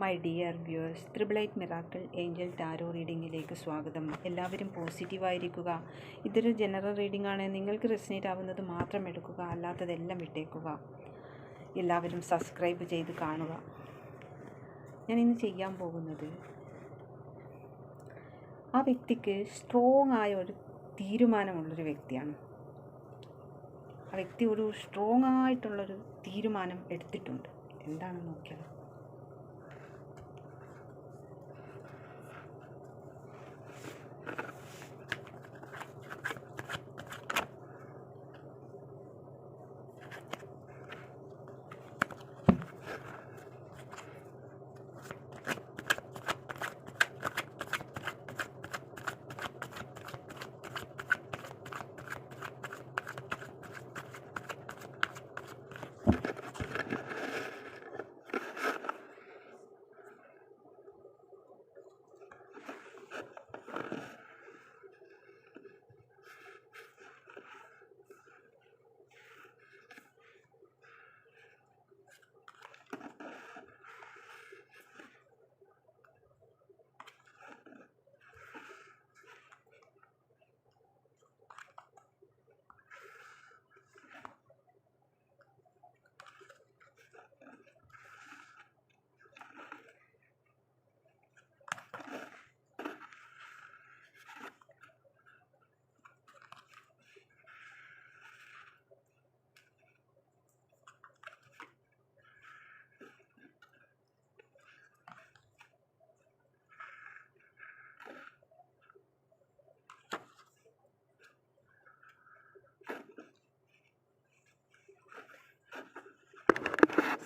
My dear viewers ത്രിബിളൈറ്റ് miracle angel tarot റീഡിങ്ങിലേക്ക് സ്വാഗതം. എല്ലാവരും പോസിറ്റീവായിരിക്കുക. ഇതൊരു ജനറൽ റീഡിംഗ് ആണ് നിങ്ങൾക്ക് റെസിനേറ്റ് ആവുന്നത് മാത്രം എടുക്കുക അല്ലാത്തതെല്ലാം വിട്ടേക്കുക. എല്ലാവരും സബ്സ്ക്രൈബ് ചെയ്ത് കാണുക. ഞാൻ ഇന്ന് ചെയ്യാൻ പോകുന്നത് ആ വ്യക്തിക്ക് സ്ട്രോങ് ആയ ഒരു തീരുമാനമുള്ളൊരു വ്യക്തിയാണ്. ആ വ്യക്തി ഒരു സ്ട്രോങ് ആയിട്ടുള്ളൊരു തീരുമാനം എടുത്തിട്ടുണ്ട്. എന്താണെന്ന് നോക്കിയാൽ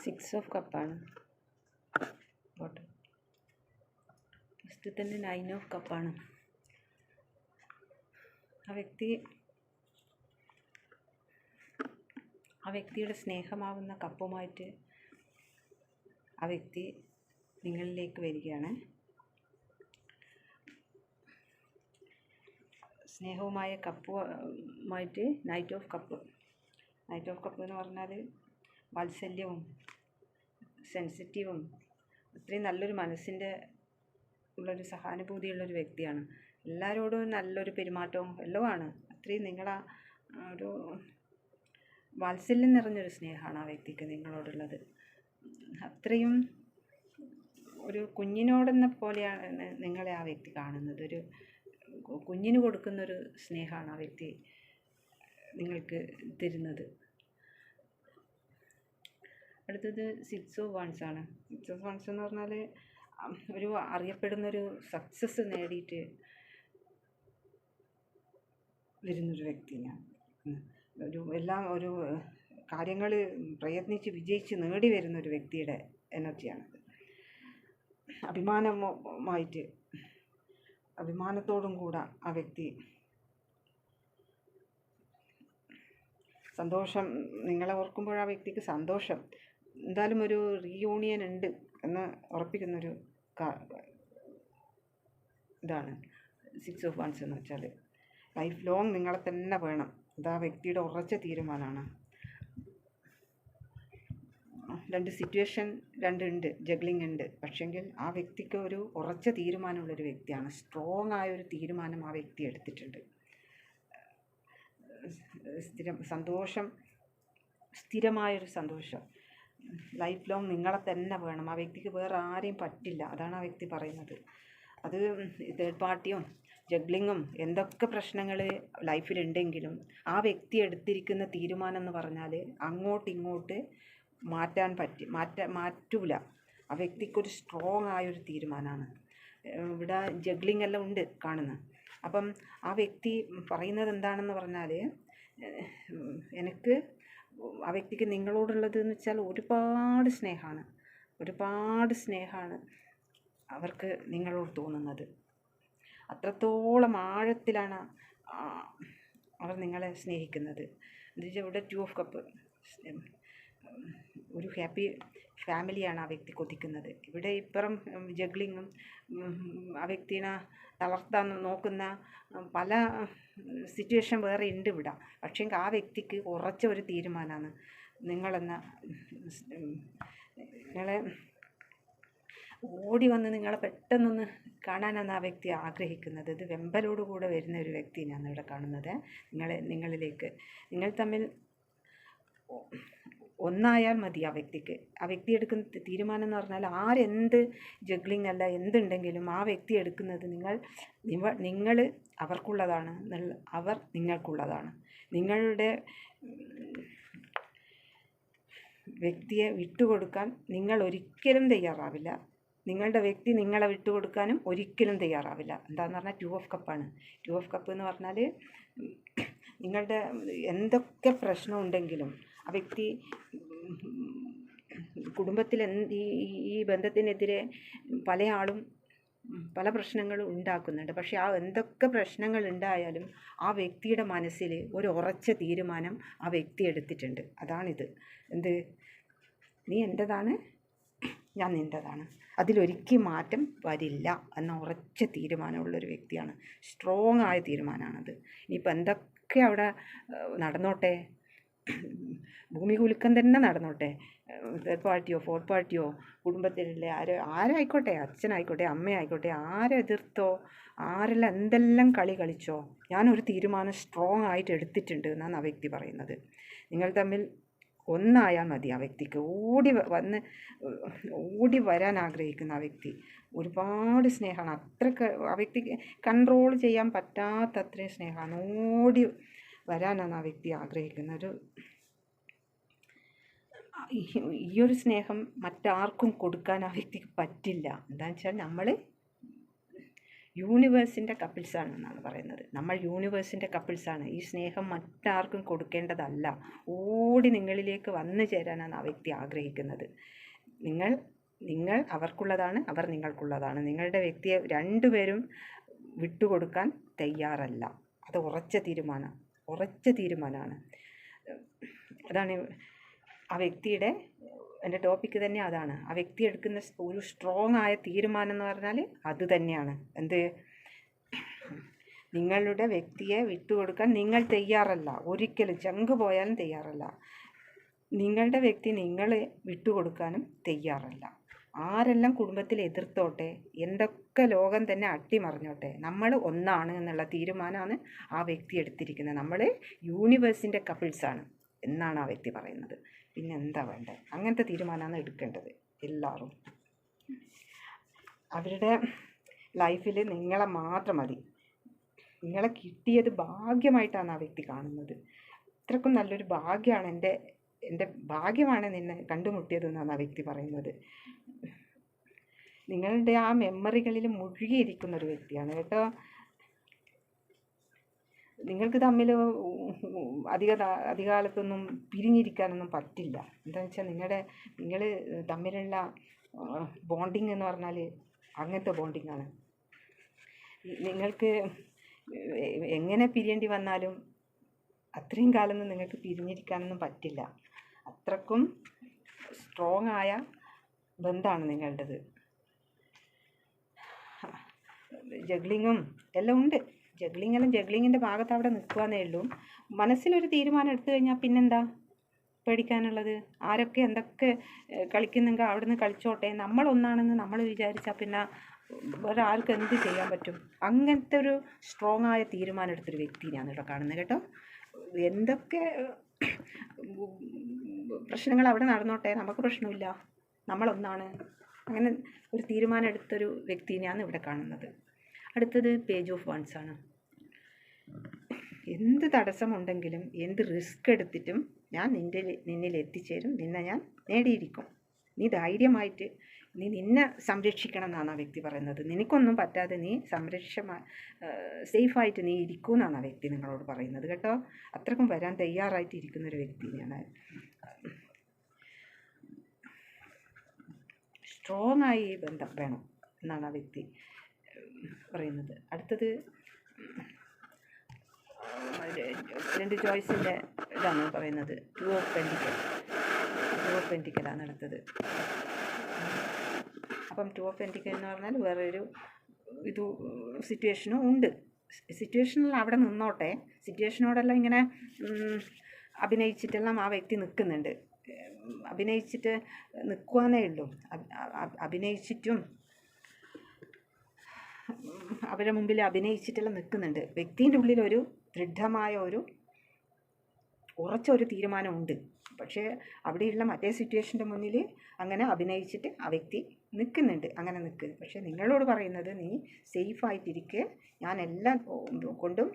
സിക്സ് ഓഫ് കപ്പാണ് ബോട്ടം ഫസ്റ്റ് തന്നെ നയൻ ഓഫ് കപ്പാണ് ആ വ്യക്തി ആ വ്യക്തിയുടെ സ്നേഹമാവുന്ന കപ്പുമായിട്ട് ആ വ്യക്തി നിങ്ങളിലേക്ക് വരികയാണ്. സ്നേഹവുമായ കപ്പുമായിട്ട് knight of cup knight of cup എന്ന് പറഞ്ഞാൽ വാത്സല്യവും സെൻസിറ്റീവും അത്രയും നല്ലൊരു മനസ്സിന്റെ ഉള്ളൊരു സഹാനുഭൂതിയുള്ളൊരു വ്യക്തിയാണ്. എല്ലാവരോടും നല്ലൊരു പെരുമാറ്റവും എല്ലാമാണ് അത്രയും നിങ്ങളാ ഒരു വാത്സല്യം നിറഞ്ഞൊരു സ്നേഹമാണ് ആ വ്യക്തിക്ക് നിങ്ങളോടുള്ളത്. അത്രയും ഒരു കുഞ്ഞിനോടെന്ന പോലെയാണ് നിങ്ങളെ ആ വ്യക്തി കാണുന്നത്. ഒരു കുഞ്ഞിന് കൊടുക്കുന്നൊരു സ്നേഹമാണ് ആ വ്യക്തി നിങ്ങൾക്ക് തരുന്നത്. അടുത്തത് സിക്സ് ഓഫ് വൺസ് ആണ്. സിക്സ് ഓഫ് വൺസ് എന്ന് പറഞ്ഞാൽ ഒരു അറിയപ്പെടുന്നൊരു സക്സസ് നേടിയിട്ട് വരുന്നൊരു വ്യക്തിയാണ് ഒരു എല്ലാം ഒരു കാര്യങ്ങൾ പ്രയത്നിച്ച് വിജയിച്ച് നേടി വരുന്ന ഒരു വ്യക്തിയുടെ എനർജിയാണത് അഭിമാനമായിട്ട് അഭിമാനത്തോടും കൂടെ ആ വ്യക്തി സന്തോഷം നിങ്ങളെ ഓർക്കുമ്പോൾ ആ വ്യക്തിക്ക് സന്തോഷം. എന്തായാലും ഒരു റീയൂണിയൻ ഉണ്ട് എന്ന് ഉറപ്പിക്കുന്നൊരു ഇതാണ്. സിക്സ് ഓഫ് വൺസ് എന്ന് വെച്ചാൽ ലൈഫ് ലോങ് നിങ്ങളെ തന്നെ വേണം. അത് ആ വ്യക്തിയുടെ ഉറച്ച തീരുമാനമാണ്. രണ്ട് സിറ്റുവേഷൻ രണ്ടുണ്ട് ജഗ്ലിംഗ് ഉണ്ട്. പക്ഷെങ്കിൽ ആ വ്യക്തിക്ക് ഒരു ഉറച്ച തീരുമാനമുള്ളൊരു വ്യക്തിയാണ്. സ്ട്രോങ് ആയ ഒരു തീരുമാനം ആ വ്യക്തി എടുത്തിട്ടുണ്ട്. സ്ഥിരം സന്തോഷം സ്ഥിരമായൊരു സന്തോഷം. ലൈഫ് ലോങ് നിങ്ങളെ തന്നെ വേണം. ആ വ്യക്തിക്ക് വേറെ ആരെയും പറ്റില്ല. അതാണ് ആ വ്യക്തി പറയുന്നത്. അത് തേർഡ് പാർട്ടിയും ജഗ്ലിങ്ങും എന്തൊക്കെ പ്രശ്നങ്ങൾ ലൈഫിലുണ്ടെങ്കിലും ആ വ്യക്തി എടുത്തിരിക്കുന്ന തീരുമാനം എന്ന് പറഞ്ഞാൽ അങ്ങോട്ട് ഇങ്ങോട്ട് മാറ്റാൻ പറ്റി മാറ്റ മാറ്റൂല. ആ വ്യക്തിക്കൊരു സ്ട്രോങ് ആയൊരു തീരുമാനമാണ് ഇവിടെ ജഗ്ലിംഗ് എല്ലാം ഉണ്ട് കാണുന്നത് അപ്പം ആ വ്യക്തി പറയുന്നത് എന്താണെന്ന് പറഞ്ഞാൽ എനിക്ക് ആ വ്യക്തിക്ക് നിങ്ങളോടുള്ളത് എന്ന് വെച്ചാൽ ഒരുപാട് സ്നേഹമാണ്. ഒരുപാട് സ്നേഹമാണ് അവർക്ക് നിങ്ങളോട് തോന്നുന്നത്. അത്രത്തോളം ആഴത്തിലാണ് അവർ നിങ്ങളെ സ്നേഹിക്കുന്നത്. എന്നുവെച്ചാൽ ഇവിടെ ടു ഓഫ് കപ്പ് ഒരു ഹാപ്പി ഫാമിലിയാണ് ആ വ്യക്തി കൊതിക്കുന്നത്. ഇവിടെ ഇപ്പുറം ജഗ്ലിങ്ങും ആ വ്യക്തിനെ തളർത്താൻ നോക്കുന്ന പല സിറ്റുവേഷൻ വേറെ ഉണ്ട് ഇവിടെ. പക്ഷേങ്കിൽ ആ വ്യക്തിക്ക് ഉറച്ച ഒരു തീരുമാനമാണ് നിങ്ങളെന്ന നിങ്ങളെ ഓടി വന്ന് നിങ്ങളെ പെട്ടെന്നൊന്ന് കാണാനാണ് ആ വ്യക്തി ആഗ്രഹിക്കുന്നത്. ഇത് വെമ്പലോട് കൂടെ വരുന്ന ഒരു വ്യക്തിയാണ് ഇവിടെ കാണുന്നത്. നിങ്ങളെ നിങ്ങളിലേക്ക് നിങ്ങൾ തമ്മിൽ ഒന്നായാൽ മതി ആ വ്യക്തിക്ക്. ആ വ്യക്തി എടുക്കുന്ന തീരുമാനം എന്ന് പറഞ്ഞാൽ ആരെന്ത് ജഗ്ലിംഗ് അല്ല എന്തുണ്ടെങ്കിലും ആ വ്യക്തി എടുക്കുന്നത് നിങ്ങൾ നിങ്ങൾ അവർക്കുള്ളതാണ് അവർ നിങ്ങൾക്കുള്ളതാണ്. നിങ്ങളുടെ വ്യക്തിയെ വിട്ടുകൊടുക്കാൻ നിങ്ങൾ ഒരിക്കലും തയ്യാറാവില്ല. നിങ്ങളുടെ വ്യക്തി നിങ്ങളെ വിട്ടുകൊടുക്കാനും ഒരിക്കലും തയ്യാറാവില്ല. എന്താന്ന് പറഞ്ഞാൽ ടു ഓഫ് കപ്പാണ് ടു ഓഫ് കപ്പ് എന്ന് പറഞ്ഞാൽ നിങ്ങളുടെ എന്തൊക്കെ പ്രശ്നം ഉണ്ടെങ്കിലും ആ വ്യക്തി കുടുംബത്തിൽ ഈ ഈ- ബന്ധത്തിനെതിരെ പല ആളും പല പ്രശ്നങ്ങളും ഉണ്ടാക്കുന്നുണ്ട്. പക്ഷേ ആ എന്തൊക്കെ പ്രശ്നങ്ങൾ ഉണ്ടായാലും ആ വ്യക്തിയുടെ മനസ്സിൽ ഒരു ഉറച്ച തീരുമാനം ആ വ്യക്തി എടുത്തിട്ടുണ്ട്. അതാണിത്. എന്ത്? നീ എന്റെതാണ് ഞാൻ നിന്റെതാണ് അതിലൊരിക്കലും മാറ്റം വരില്ല എന്ന ഉറച്ച തീരുമാനമുള്ളൊരു വ്യക്തിയാണ്. സ്ട്രോങ് ആയ തീരുമാനമാണത്. ഇനിയിപ്പോൾ എന്തൊക്കെ അവിടെ നടന്നോട്ടെ? ഭൂമി കുലുക്കം തന്നെ നടന്നോട്ടെ. തേർഡ് പാർട്ടിയോ ഫോർത്ത് പാർട്ടിയോ കുടുംബത്തിലെ ആര് ആരായിക്കോട്ടെ അച്ഛനായിക്കോട്ടെ അമ്മയായിക്കോട്ടെ ആരെതിർത്തോ ആരെല്ലാം എന്തെല്ലാം കളി കളിച്ചോ ഞാനൊരു തീരുമാനം സ്ട്രോങ് ആയിട്ട് എടുത്തിട്ടുണ്ട് എന്നാണ് ആ വ്യക്തി പറയുന്നത്. നിങ്ങൾ തമ്മിൽ ഒന്നായാൽ മതി ആ വ്യക്തിക്ക്. ഓടി വന്ന് ഓടി വരാൻ ആഗ്രഹിക്കുന്ന ആ വ്യക്തി. ഒരുപാട് സ്നേഹമാണ്. അത്രയ്ക്ക് ആ വ്യക്തിക്ക് കൺട്രോൾ ചെയ്യാൻ പറ്റാത്തത്രയും സ്നേഹമാണ്. ഓടി വരാനാണ് ആ വ്യക്തി ആഗ്രഹിക്കുന്നത്. ഒരു ഈ ഒരു സ്നേഹം മറ്റാർക്കും കൊടുക്കാൻ ആ വ്യക്തിക്ക് പറ്റില്ല. എന്താണെന്ന് വെച്ചാൽ നമ്മൾ യൂണിവേഴ്സിന്റെ കപ്പിൾസാണ് എന്നാണ് പറയുന്നത്. നമ്മൾ യൂണിവേഴ്സിന്റെ കപ്പിൾസാണ് ഈ സ്നേഹം മറ്റാർക്കും കൊടുക്കേണ്ടതല്ല. ഓടി നിങ്ങളിലേക്ക് വന്നു ചേരാനാണ് ആ വ്യക്തി ആഗ്രഹിക്കുന്നത്. നിങ്ങൾ നിങ്ങൾ അവർക്കുള്ളതാണ് അവർ നിങ്ങൾക്കുള്ളതാണ്. നിങ്ങളുടെ വ്യക്തിയെ രണ്ടുപേരും വിട്ടുകൊടുക്കാൻ തയ്യാറല്ല. അത് ഉറച്ച തീരുമാനം. ഉറച്ച തീരുമാനമാണ്. അതാണ് ആ വ്യക്തിയുടെ എന്റെ ടോപ്പിക്ക് തന്നെ അതാണ്. ആ വ്യക്തി എടുക്കുന്ന ഒരു സ്ട്രോങ് ആയ തീരുമാനം എന്ന് പറഞ്ഞാൽ അത് തന്നെയാണ്. എന്ത്? നിങ്ങളുടെ വ്യക്തിയെ വിട്ടുകൊടുക്കാൻ നിങ്ങൾ തയ്യാറല്ല. ഒരിക്കലും ചങ്ക് പോയാലും തയ്യാറല്ല. നിങ്ങളുടെ വ്യക്തി നിങ്ങളെ വിട്ടുകൊടുക്കാനും തയ്യാറല്ല. ആരെല്ലാം കുടുംബത്തിൽ എതിർത്തോട്ടെ എന്തൊക്കെ ലോകം തന്നെ അട്ടിമറിഞ്ഞോട്ടെ. നമ്മൾ ഒന്നാണ് എന്നുള്ള തീരുമാനമാണ് ആ വ്യക്തി എടുത്തിരിക്കുന്നത്. നമ്മൾ യൂണിവേഴ്സിന്റെ കപ്പിൾസാണ് എന്നാണ് ആ വ്യക്തി പറയുന്നത്. പിന്നെ എന്താ വേണ്ടത് അങ്ങനത്തെ തീരുമാനമാണ് എടുക്കേണ്ടത് എല്ലാവരും. അവരുടെ ലൈഫിൽ നിങ്ങളെ മാത്രം മതി. നിങ്ങളെ കിട്ടിയത് ഭാഗ്യമായിട്ടാണ് ആ വ്യക്തി കാണുന്നത്. ഇത്രക്കും നല്ലൊരു ഭാഗ്യമാണ് എന്റെ എന്റെ ഭാഗ്യമാണ് നിന്നെ കണ്ടുമുട്ടിയതെന്നാണ് ആ വ്യക്തി പറയുന്നത്. നിങ്ങളുടെ ആ മെമ്മറികളിൽ മുഴുകിയിരിക്കുന്ന ഒരു വ്യക്തിയാണ് കേട്ടോ. നിങ്ങൾക്ക് തമ്മിൽ അധിക കാലത്തൊന്നും അധികകാലത്തൊന്നും പിരിഞ്ഞിരിക്കാനൊന്നും പറ്റില്ല. എന്താണെന്ന് വെച്ചാൽ നിങ്ങളുടെ നിങ്ങൾ തമ്മിലുള്ള ബോണ്ടിങ് എന്ന് പറഞ്ഞാൽ അങ്ങനത്തെ ബോണ്ടിങ്ങാണ് നിങ്ങൾക്ക് എങ്ങനെ പിരിയേണ്ടി വന്നാലും അത്രയും കാലമൊന്നും നിങ്ങൾക്ക് പിരിഞ്ഞിരിക്കാനൊന്നും പറ്റില്ല. അത്രക്കും സ്ട്രോങ് ആയ ബന്ധമാണ് നിങ്ങളുടേത്. ജഗ്ലിങ്ങും എല്ലാം ഉണ്ട്. ജഗ്ലിംഗ് എല്ലാം ജഗ്ലിങ്ങിന്റെ ഭാഗത്ത് അവിടെ നിൽക്കുകയെന്നേ ഉള്ളൂ. മനസ്സിലൊരു തീരുമാനം എടുത്തു കഴിഞ്ഞാൽ പിന്നെന്താ? പേടിക്കാനുള്ളത്? ആരൊക്കെ എന്തൊക്കെ കളിക്കുന്നെങ്കിൽ അവിടെ നിന്ന് കളിച്ചോട്ടെ? നമ്മളൊന്നാണെന്ന് നമ്മൾ വിചാരിച്ചാൽ പിന്നെ വേറെ ആർക്ക് എന്ത് ചെയ്യാൻ പറ്റും? അങ്ങനത്തെ ഒരു സ്ട്രോങ് ആയ തീരുമാനം എടുത്തൊരു വ്യക്തിനെയാണ് ഇവിടെ കാണുന്നത് കേട്ടോ. എന്തൊക്കെ പ്രശ്നങ്ങൾ അവിടെ നടന്നോട്ടെ? നമുക്ക് പ്രശ്നമില്ല. നമ്മളൊന്നാണ്. അങ്ങനെ ഒരു തീരുമാനം എടുത്തൊരു വ്യക്തിനെയാണ് ഇവിടെ കാണുന്നത്. അടുത്തത് പേജ് ഓഫ് വൺസ് ആണ്. എന്ത് തടസ്സമുണ്ടെങ്കിലും എന്ത് റിസ്ക് എടുത്തിട്ടും ഞാൻ നിന്റെ നിന്നിൽ എത്തിച്ചേരും. നിന്നെ ഞാൻ നേടിയിരിക്കും. നീ ധൈര്യമായിട്ട് നീ നിന്നെ സംരക്ഷിക്കണം എന്നാണ് ആ വ്യക്തി പറയുന്നത്. നിനക്കൊന്നും പറ്റാതെ നീ സംരക്ഷ സേഫായിട്ട് നീ ഇരിക്കൂ എന്നാണ് ആ വ്യക്തി നിങ്ങളോട് പറയുന്നത് കേട്ടോ. അത്രക്കും വരാൻ തയ്യാറായിട്ട് ഇരിക്കുന്ന ഒരു വ്യക്തിയാണ്. സ്ട്രോങ് ആയി ബന്ധം വേണം എന്നാണ് ആ വ്യക്തി പറയുന്നത്. അടുത്തത് രണ്ട് ചോയ്സിന്റെ ഇതാണ് പറയുന്നത്. Two of pentacle two of പെന്റിക്കലാണ് അടുത്തത്. അപ്പം ടു ഓഫ് പെന്റിക്കൽ എന്ന് പറഞ്ഞാൽ വേറൊരു ഇത് സിറ്റുവേഷനും ഉണ്ട്. സിറ്റുവേഷനിൽ അവിടെ നിന്നോട്ടെ സിറ്റുവേഷനോടെല്ലാം ഇങ്ങനെ അഭിനയിച്ചിട്ടെല്ലാം ആ വ്യക്തി നിൽക്കുന്നുണ്ട്. അഭിനയിച്ചിട്ട് നിൽക്കുവാനേ ഉള്ളൂ. അഭിനയിച്ചിട്ടും അവരുടെ മുമ്പിൽ അഭിനയിച്ചിട്ടെല്ലാം നിൽക്കുന്നുണ്ട്. വ്യക്തിന്റെ ഉള്ളിൽ ഒരു ദൃഢമായ ഒരു ഉറച്ച ഒരു തീരുമാനമുണ്ട്. പക്ഷേ അവിടെയുള്ള മറ്റേ സിറ്റുവേഷന്റെ മുന്നിൽ അങ്ങനെ അഭിനയിച്ചിട്ട് ആ വ്യക്തി നിൽക്കുന്നുണ്ട്. അങ്ങനെ നിൽക്കുന്നു പക്ഷേ നിങ്ങളോട് പറയുന്നത് നീ സേഫായിട്ടിരിക്കെ. ഞാൻ എല്ലാം കൊണ്ടും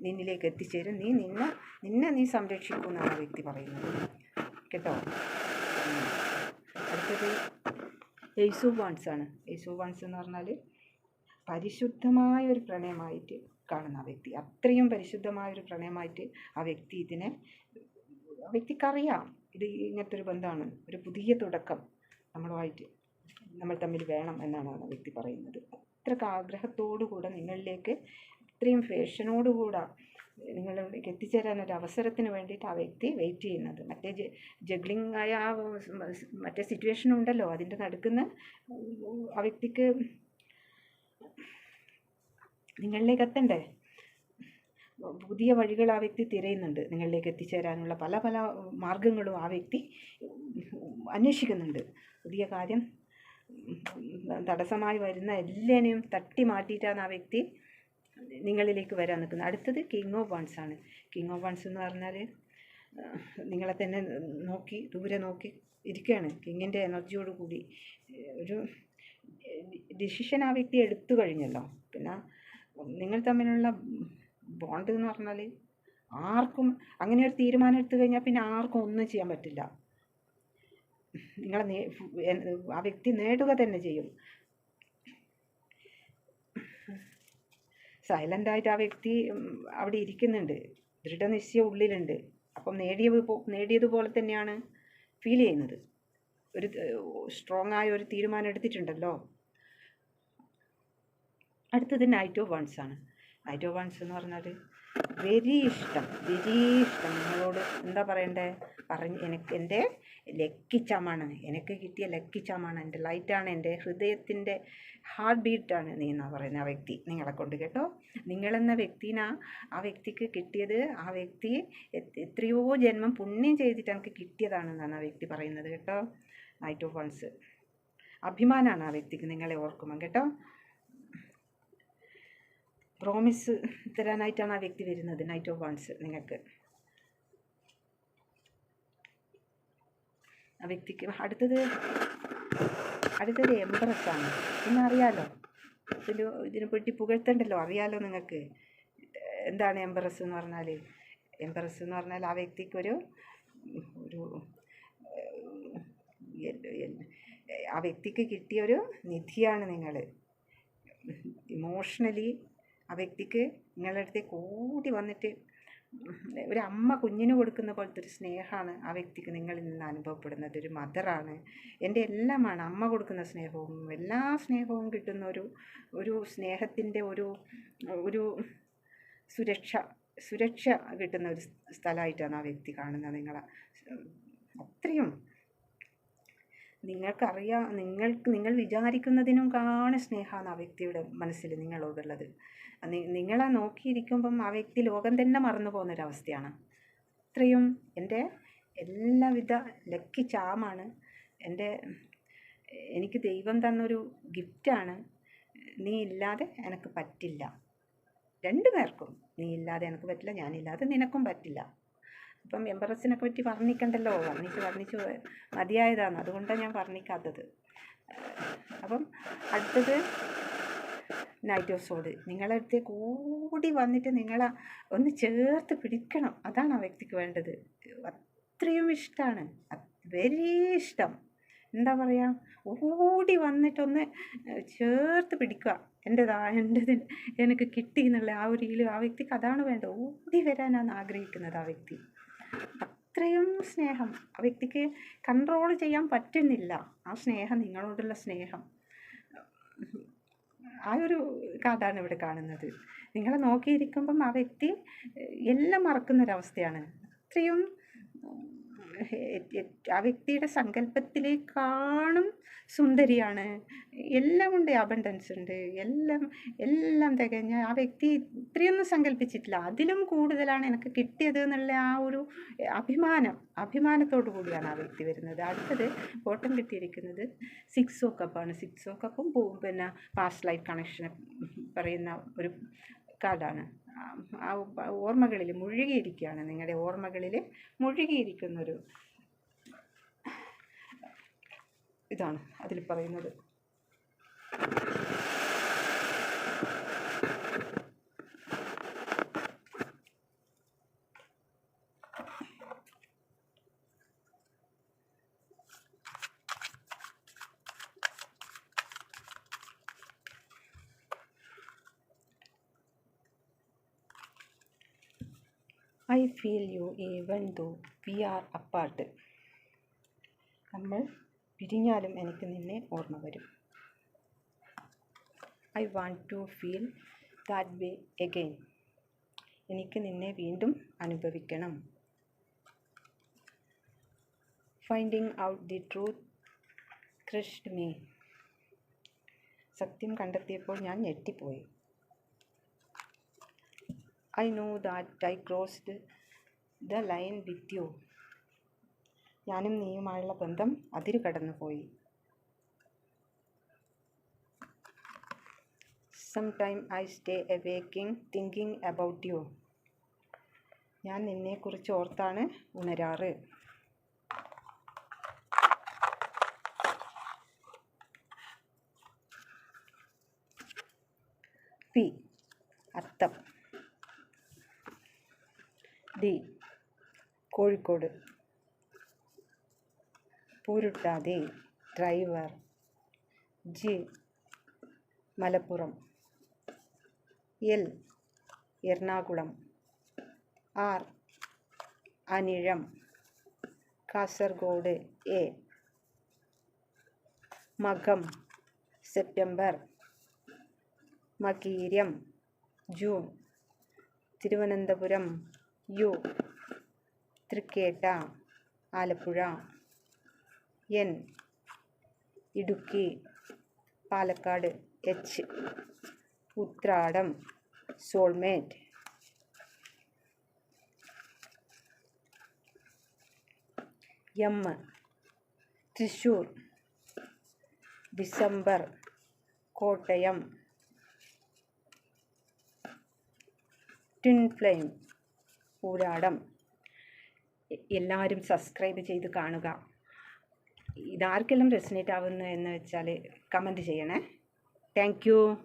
നിന്നിലേക്ക് എത്തിച്ചേരും. നീ നിന്നെ നിന്നെ നീ സംരക്ഷിക്കുമെന്നാണ് ആ വ്യക്തി പറയുന്നത്. കേട്ടോ. അടുത്തത് യേസു ആണ് യേസു വാൺസ് എന്ന് പറഞ്ഞാൽ പരിശുദ്ധമായ ഒരു പ്രണയമായിട്ട് കാണുന്ന ആ വ്യക്തി. അത്രയും പരിശുദ്ധമായ ഒരു പ്രണയമായിട്ട് ആ വ്യക്തി ഇതിനെ ആ വ്യക്തിക്കറിയാം. ഇത് ഇങ്ങനത്തെ ഒരു ബന്ധമാണ്. ഒരു പുതിയ തുടക്കം നമ്മളുമായിട്ട് നമ്മൾ തമ്മിൽ വേണം എന്നാണ് ആ വ്യക്തി പറയുന്നത്. അത്രയ്ക്ക് ആഗ്രഹത്തോടു കൂടെ നിങ്ങളിലേക്ക് ഇത്രയും ഫാഷനോടുകൂടെ നിങ്ങളിലേക്ക് എത്തിച്ചേരാൻ ഒരു അവസരത്തിന് വേണ്ടിയിട്ട് ആ വ്യക്തി വെയിറ്റ് ചെയ്യുന്നത്. മറ്റേ ജഗ്ലിംഗ് ആയ ആ മറ്റേ സിറ്റുവേഷൻ ഉണ്ടല്ലോ. അതിന്റെ നടുക്കുന്ന ആ വ്യക്തിക്ക് നിങ്ങളിലേക്ക് എത്തണ്ടേ? പുതിയ വഴികൾ ആ വ്യക്തി തിരയുന്നുണ്ട്. നിങ്ങളിലേക്ക് എത്തിച്ചേരാനുള്ള പല പല മാർഗങ്ങളും ആ വ്യക്തി അന്വേഷിക്കുന്നുണ്ട്. പുതിയ കാര്യം തടസ്സമായി വരുന്ന എല്ലാവരെയും തട്ടി മാറ്റിയിട്ടാണ് ആ വ്യക്തി നിങ്ങളിലേക്ക് വരാൻ നിൽക്കുന്നത്. അടുത്തത് കിങ് ഓഫ് വൺസ് ആണ്. കിങ് ഓഫ് വൺസ് എന്ന് പറഞ്ഞാൽ നിങ്ങളെ തന്നെ നോക്കി ദൂരെ നോക്കി ഇരിക്കുകയാണ്. കിങ്ങിന്റെ എനർജിയോട് കൂടി ഒരു ഡിസിഷൻ ആ വ്യക്തി എടുത്തു കഴിഞ്ഞല്ലോ. പിന്നെ നിങ്ങൾ തമ്മിലുള്ള ബോണ്ട് എന്ന് പറഞ്ഞാൽ ആർക്കും അങ്ങനെ ഒരു തീരുമാനം എടുത്തു കഴിഞ്ഞാൽ പിന്നെ ആർക്കും ഒന്നും ചെയ്യാൻ പറ്റില്ല. നിങ്ങളെ ആ വ്യക്തി നേടുക തന്നെ ചെയ്യും. സൈലന്റായിട്ട് ആ വ്യക്തി അവിടെ ഇരിക്കുന്നുണ്ട്. ദൃഢനിശ്ചയം ഉള്ളിലുണ്ട്. അപ്പം നേടിയത് നേടിയതുപോലെ തന്നെയാണ് ഫീൽ ചെയ്യുന്നത്. ഒരു സ്ട്രോങ് ആയ ഒരു തീരുമാനം എടുത്തിട്ടുണ്ടല്ലോ. അടുത്തത് നൈറ്റ് ഓഫ് വൺസ് ആണ്. നൈറ്റ് ഓഫ് വൺസ് എന്ന് പറഞ്ഞാൽ വെരി ഇഷ്ടം വെരി ഇഷ്ടം. നിങ്ങളോട് എന്താ പറയണ്ടേ? പറഞ്ഞ് എനിക്ക് എന്റെ ലക്കി ചമാണ്. എനിക്ക് കിട്ടിയ ലക്കി ചമാണ്. എന്റെ ലൈറ്റാണ് എന്റെ ഹൃദയത്തിന്റെ ഹാർട്ട് ബീറ്റാണ് നീ എന്ന് പറയുന്ന ആ വ്യക്തി. നിങ്ങളെ കൊണ്ട് കേട്ടോ. നിങ്ങളെന്ന വ്യക്തിനാ ആ വ്യക്തിക്ക് കിട്ടിയത്. ആ വ്യക്തി എത്രയോ ജന്മം പുണ്യം ചെയ്തിട്ട് എനിക്ക് കിട്ടിയതാണെന്നാണ് ആ വ്യക്തി പറയുന്നത് കേട്ടോ. നൈറ്റ് ഓഫ് വൺസ് അഭിമാനമാണ് ആ വ്യക്തിക്ക് നിങ്ങളെ ഓർക്കുമ്പം കേട്ടോ. പ്രോമിസ് തരാനായിട്ടാണ് ആ വ്യക്തി വരുന്നത്. നൈറ്റ് ഓഫ് വൺസ് നിങ്ങൾക്ക് ആ വ്യക്തിക്ക് അടുത്തത് അടുത്തത് എംബ്രസ്സാണ് അറിയാലോ ഇതിന് ഇതിനെ പറ്റി പുകഴ്ത്തണ്ടല്ലോ? അറിയാലോ നിങ്ങൾക്ക്? എന്താണ് എംപ്രസ് എന്ന് പറഞ്ഞാൽ എംപ്രസ് എന്ന് പറഞ്ഞാൽ ആ വ്യക്തിക്കൊരു ഒരു ആ വ്യക്തിക്ക് കിട്ടിയൊരു നിധിയാണ് നിങ്ങൾ ഇമോഷണലി ആ വ്യക്തിക്ക് നിങ്ങളുടെ അടുത്തേക്ക് ഓടി വന്നിട്ട് ഒരു അമ്മ കുഞ്ഞിന് കൊടുക്കുന്ന പോലത്തെ ഒരു സ്നേഹമാണ് ആ വ്യക്തിക്ക് നിങ്ങളിൽ നിന്ന് അനുഭവപ്പെടുന്നത്. ഒരു മദറാണ് എന്റെ എല്ലാമാണ് അമ്മ കൊടുക്കുന്ന സ്നേഹവും എല്ലാ സ്നേഹവും കിട്ടുന്ന ഒരു ഒരു സ്നേഹത്തിന്റെ ഒരു ഒരു സുരക്ഷ സുരക്ഷ കിട്ടുന്ന ഒരു സ്ഥലമായിട്ടാണ് ആ വ്യക്തി കാണുന്നത് നിങ്ങളെ. അത്രയും നിങ്ങൾക്കറിയാം നിങ്ങൾക്ക് നിങ്ങൾ വിചാരിക്കുന്നതിനും കാണ സ്നേഹമാണ് ആ വ്യക്തിയുടെ മനസ്സിൽ നിങ്ങളോടുള്ളത് നിങ്ങളെ നോക്കിയിരിക്കുമ്പം ആ വ്യക്തി ലോകം തന്നെ മറന്നു പോകുന്നൊരവസ്ഥയാണ്. അത്രയും എന്റെ എല്ലാവിധ ലക്കി ചാമാണ്. എന്റെ എനിക്ക് ദൈവം തന്നൊരു ഗിഫ്റ്റാണ്. നീ ഇല്ലാതെ എനിക്ക് പറ്റില്ല. രണ്ടു പേർക്കും നീ ഇല്ലാതെ എനിക്ക് പറ്റില്ല ഞാനില്ലാതെ നിനക്കും പറ്റില്ല. അപ്പം എംബറസിനെ പറ്റി വർണിക്കണ്ടല്ലോ? വർണിച്ച് വർണിച്ച് മതിയായതാണ്. അതുകൊണ്ടാണ് ഞാൻ വർണിക്കാത്തത്. അപ്പം അടുത്തത് നൈറ്റ് ഓഫ് നിങ്ങളെ അടുത്ത് കൂടി വന്നിട്ട് നിങ്ങളെ ഒന്ന് ചേർത്ത് പിടിക്കണം. അതാണ് ആ വ്യക്തിക്ക് വേണ്ടത്. അത്രയും ഇഷ്ടമാണ് വെരി ഇഷ്ടം. എന്താ പറയുക ഓടി വന്നിട്ടൊന്ന് ചേർത്ത് പിടിക്കുക. എന്റെതാ എന്റെത് എനിക്ക് കിട്ടി എന്നുള്ള ആ ഒരു ഇതിൽ ആ വ്യക്തിക്ക് അതാണ് വേണ്ടത്. ഓടി വരാനാണ് ആഗ്രഹിക്കുന്നത് ആ വ്യക്തി. അത്രയും സ്നേഹം. വ്യക്തിക്ക് കൺട്രോൾ ചെയ്യാൻ പറ്റുന്നില്ല ആ സ്നേഹം നിങ്ങളോടുള്ള സ്നേഹം. ആ ഒരു കാർഡാണ് ഇവിടെ കാണുന്നത്. നിങ്ങളെ നോക്കിയിരിക്കുമ്പം ആ വ്യക്തി എല്ലാം മറക്കുന്നൊരവസ്ഥയാണ്. അത്രയും ആ വ്യക്തിയുടെ സങ്കല്പത്തിലേക്കാണും സുന്ദരിയാണ്. എല്ലാം ഉണ്ട് അബണ്ടൻസ് ഉണ്ട്. എല്ലാം എല്ലാം തികഞ്ഞ ആ വ്യക്തി ഇത്രയൊന്നും സങ്കല്പിച്ചിട്ടില്ല. അതിലും കൂടുതലാണ് എനിക്ക് കിട്ടിയത് എന്നുള്ള ആ ഒരു അഭിമാനം. അഭിമാനത്തോടു കൂടിയാണ് ആ വ്യക്തി വരുന്നത്. അടുത്തത് ബോട്ടം കിട്ടിയിരിക്കുന്നത് സിക്സ് കപ്പാണ് സിക്സ് കപ്പും പിന്നെ പാസ്റ്റ് ലൈഫ് കണക്ഷനെ പറയുന്ന ഒരു കാർഡാണ്. ആ ഓർമ്മകളിൽ മുഴുകിയിരിക്കുകയാണ് നിങ്ങളുടെ ഓർമ്മകളിൽ മുഴുകിയിരിക്കുന്നൊരു ഇതാണ് അതിൽ പറയുന്നത് I feel you even though we are apart നമ്മൾ പിരിഞ്ഞാലും എനിക്ക് നിന്നെ ഓർമ്മ വരും. I want to feel that way again എനിക്ക് നിന്നെ വീണ്ടും അനുഭവിക്കണം. Finding out the truth crushed me സത്യം കണ്ടെത്തിയപ്പോൾ ഞാൻ ഞെട്ടിപ്പോയി. I know that I crossed the line with you. ഞാനും നീയുമായുള്ള ബന്ധം അതിരു കടന്നുപോയി some time I stay awaking thinking about you ഞാൻ നിന്നെക്കുറിച്ച് ഓർത്താണ് ഉണരാറ്. P. Atham D. Kozhikode. Pooruruttathi driver G. Malappuram. L. Ernakulam. R. Anizham. Kasaragod A. Makam. September. Makiram June. Thiruvananthapuram U. Thrikketta Alappuzha N Idukki Palakkad H Uthradam soulmate M Thrissur December Kottayam twin flame ഊരാടം A- എല്ലാവരും subscribe ചെയ്ത് കാണുക. ഇതാർക്കെല്ലാം resonate ആവുന്നു എന്ന് വെച്ചാൽ comment ചെയ്യണേ. Thank